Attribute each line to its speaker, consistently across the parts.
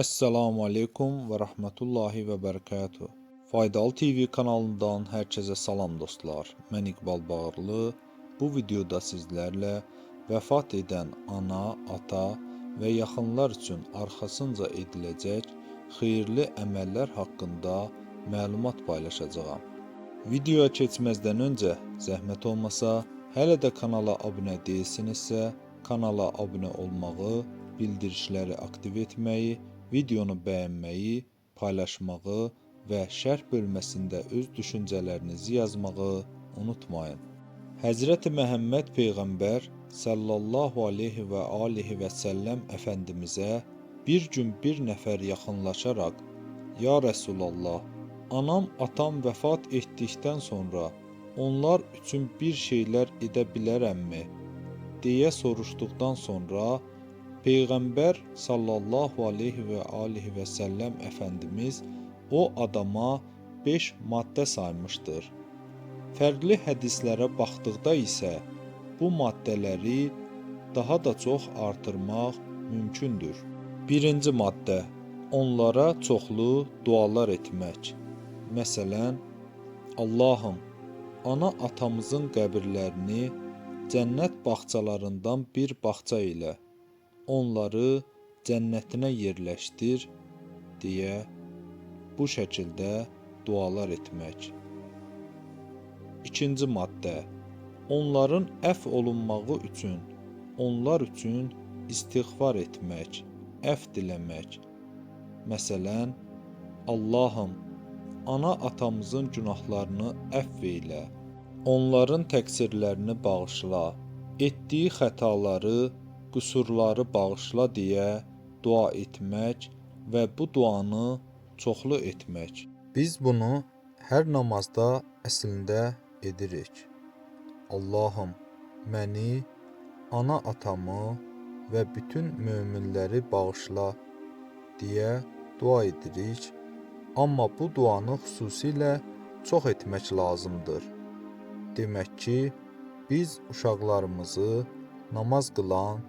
Speaker 1: Esselamu Aleyküm ve Rahmetullahi ve Berekatuhu. Faydalı TV kanalından herkese salam dostlar. Ben İqbal Bağırlı. Bu videoda sizlerle vefat eden ana, ata ve yakınlar için arkasınca edilecek hayırlı emeller hakkında məlumat paylaşacağım. Videoya keçməzdən öncə zəhmət olmasa, hələ də kanala abunə deyilsinizsə, kanala abunə olmağı, bildirişləri aktiv etməyi, videonu bəyənməyi, paylaşmağı və şərh bölməsində öz düşüncələrinizi yazmağı unutmayın. Həzrəti Məhəmməd Peyğəmbər sallallahu aleyhi və alihi və səlləm Əfəndimizə bir gün bir nəfər yaxınlaşaraq, Ya Rəsulallah, anam atam vəfat etdikdən sonra onlar üçün bir şeylər edə bilərəmmi? deyə soruşduqdan sonra Peyğəmbər sallallahu aleyhi və alihi və səlləm Əfəndimiz o adama 5 maddə saymışdır. Fərqli hədislərə baxdıqda isə bu maddələri daha da çox artırmaq mümkündür. Birinci maddə: onlara çoxlu dualar etmək. Məsələn, Allahım, ana atamızın qəbirlərini cənnət bağçalarından bir bağça ilə onları cənnətinə yerləşdir deyə bu şəkildə dualar etmək. İkinci maddə: onların əf olunmağı üçün onlar üçün istiğfar etmək, əf diləmək. Məsələn, Allahım, ana atamızın günahlarını əfv eylə. Onların təqsirlərini bağışla. Etdiyi xətaları, qüsurları bağışla deyə dua etmək və bu duanı çoxlu etmək. Biz bunu hər namazda əslində edirik. Allahım, məni, ana atamı və bütün möminləri bağışla deyə dua edirik. Amma bu duanı xüsusilə çox etmək lazımdır. Demək ki, biz uşaqlarımızı namaz qılan,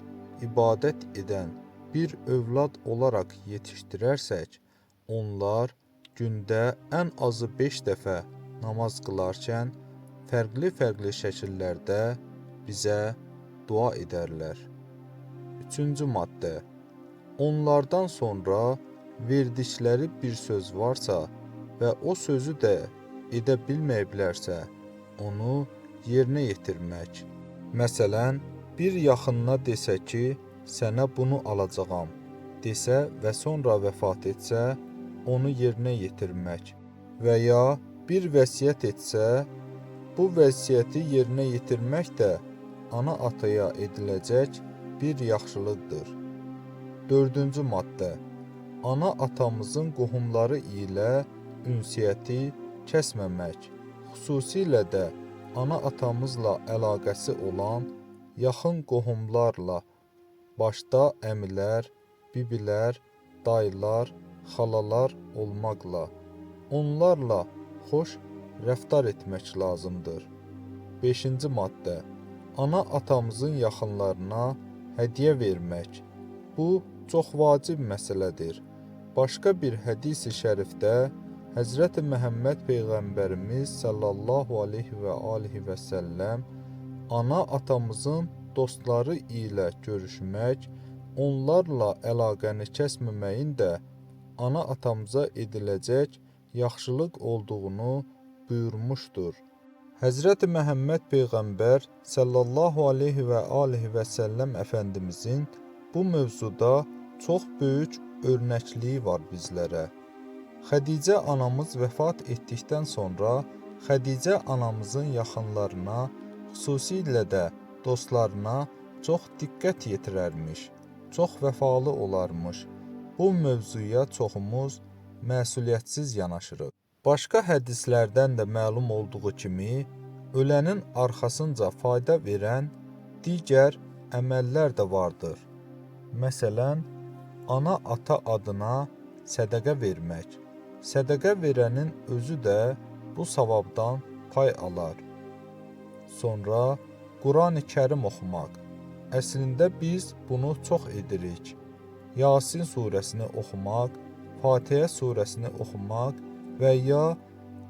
Speaker 1: ibadət edən bir övlad olaraq yetişdirərsək, onlar gündə ən azı 5 dəfə namaz qılarkən fərqli-fərqli şəkillərdə bizə dua edərlər. Üçüncü maddə: Onlardan sonra verdikləri bir söz varsa və o sözü də edə bilməyiblərsə, onu yerinə yetirmək. Məsələn, bir yaxınına desə ki, sənə bunu alacağam, desə və sonra vəfat etsə, onu yerinə yetirmək. Və ya bir vəsiyyət etsə, bu vəsiyyəti yerinə yetirmək də ana ataya ediləcək bir yaxşılıqdır. Dördüncü maddə: Ana atamızın qohumları ilə ünsiyyəti kəsməmək, xüsusilə də ana atamızla əlaqəsi olan yaxın qohumlarla, başda əmilər, bibilər, dayılar, xalalar olmaqla onlarla xoş rəftar etmək lazımdır. 5-ci maddə: Ana atamızın yaxınlarına hədiyyə vermək. Bu çox vacib məsələdir. Başqa bir hədis-i şərifdə Həzrəti Məhəmməd peyğəmbərimiz sallallahu alayhi və alihi və səlləm ana atamızın dostları ilə görüşmək, onlarla əlaqəni kəsməməyin də ana atamıza ediləcək yaxşılıq olduğunu buyurmuşdur. Həzrəti Məhəmməd peyğəmbər sallallahu alayhi və alihi və səlləm əfəndimizin bu mövzuda çox böyük örnəkliyi var bizlərə. Xədicə anamız vəfat etdikdən sonra Xədicə anamızın yaxınlarına, xüsusilə də dostlarına çox diqqət yetirərmiş, çox vəfalı olarmış. Bu mövzuya çoxumuz məsuliyyətsiz yanaşırıq. Başqa hədislərdən də məlum olduğu kimi, ölənin arxasınca fayda verən digər əməllər də vardır. Məsələn, ana ata adına sədaqə vermək. Sədaqə verənin özü də bu savabdan pay alar. Sonra Qurani Kərim oxumaq. Əslində biz bunu çox edirik. Yasin surəsini oxumaq, Fatihə surəsini oxumaq və ya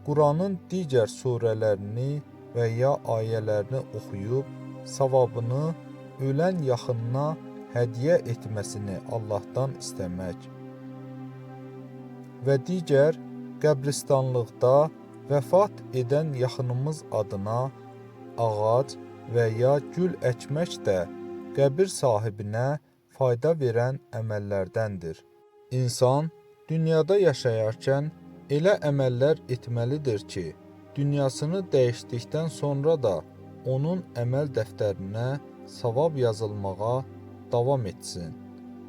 Speaker 1: Quranın digər surələrini və ya ayələrini oxuyub savabını ölən yaxınına hədiyyə etməsini Allahdan istəmək və digər qəbristanlıqda vəfat edən yaxınımız adına ağac və ya gül əkmək də qəbir sahibinə fayda verən əməllərdəndir. İnsan dünyada yaşayarkən elə əməllər etməlidir ki, dünyasını dəyişdikdən sonra da onun əməl dəftərinə savab yazılmağa davam etsin.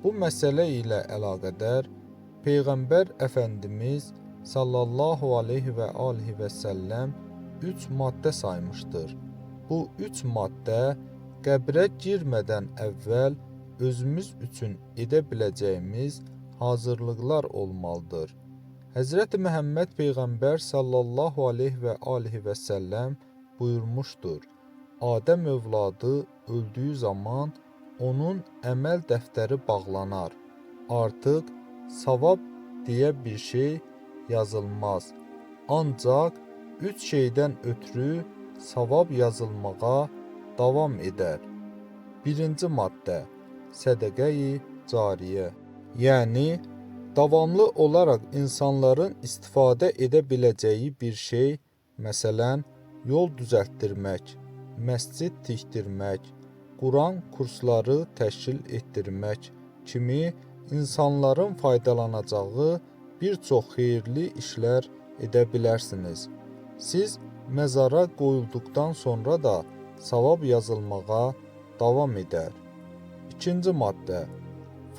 Speaker 1: Bu məsələ ilə əlaqədar Peyğəmbər Əfəndimiz sallallahu aleyhi və alihi və səlləm 3 maddə saymışdır. Bu 3 maddə qəbrə girmədən əvvəl özümüz üçün edə biləcəyimiz hazırlıqlar olmalıdır. Həzrəti Məhəmməd Peyğəmbər sallallahu aleyhi və alihi və səlləm buyurmuşdur. Adəm övladı öldüyü zaman onun əməl dəftəri bağlanar. Artıq savab deyə bir şey yazılmaz. Ancaq üç şeydən ötürü savab yazılmağa davam edər. Birinci maddə sədəqəyi cariyə. Yəni davamlı olaraq insanların istifadə edə biləcəyi bir şey, məsələn, yol düzəltdirmək, məscid tikdirmək, Quran kursları təşkil etdirmək kimi insanların faydalanacağı bir çox xeyirli işlər edə bilərsiniz. Siz məzara qoyulduqdan sonra da savab yazılmağa davam edər. İkinci maddə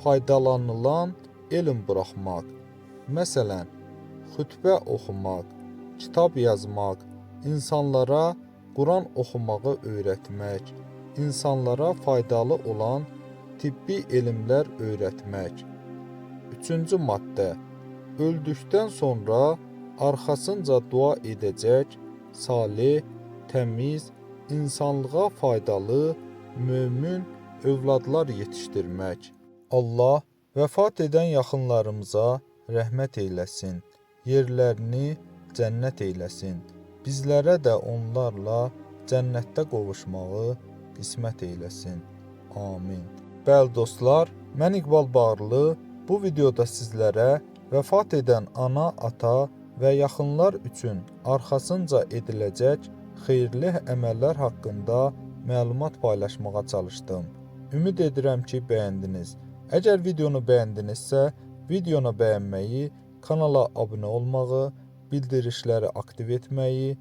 Speaker 1: faydalanılan elm buraxmaq. Məsələn, xütbə oxumaq, kitab yazmaq, insanlara Quran oxumağı öyrətmək, insanlara faydalı olan tibbi elmlər öyrətmək. Üçüncü maddə öldükdən sonra arxasınca dua edəcək, salih, təmiz, insanlığa faydalı, mömin övladlar yetişdirmək. Allah vəfat edən yaxınlarımıza rəhmət eyləsin. Yerlərini cənnət eyləsin. Bizlərə də onlarla cənnətdə qovuşmağı qismət eyləsin. Amin. Bəli dostlar, mən İqbal Bağırlı bu videoda sizlərə vəfat edən ana, ata və yaxınlar üçün arxasınca ediləcək xeyirli əməllər haqqında məlumat paylaşmağa çalışdım. Ümid edirəm ki, bəyəndiniz. Əgər videonu bəyəndinizsə, videonu bəyənməyi, kanala abunə olmağı, bildirişləri aktiv etməyi,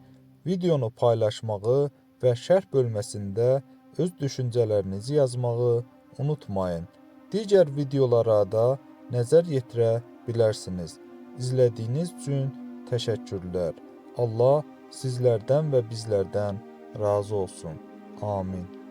Speaker 1: videonu paylaşmağı və şərh bölməsində öz düşüncələrinizi yazmağı unutmayın. Digər videolara da nəzər yetirə bilərsiniz. İzlədiyiniz üçün təşəkkürlər. Allah sizlərdən və bizlərdən razı olsun. Amin.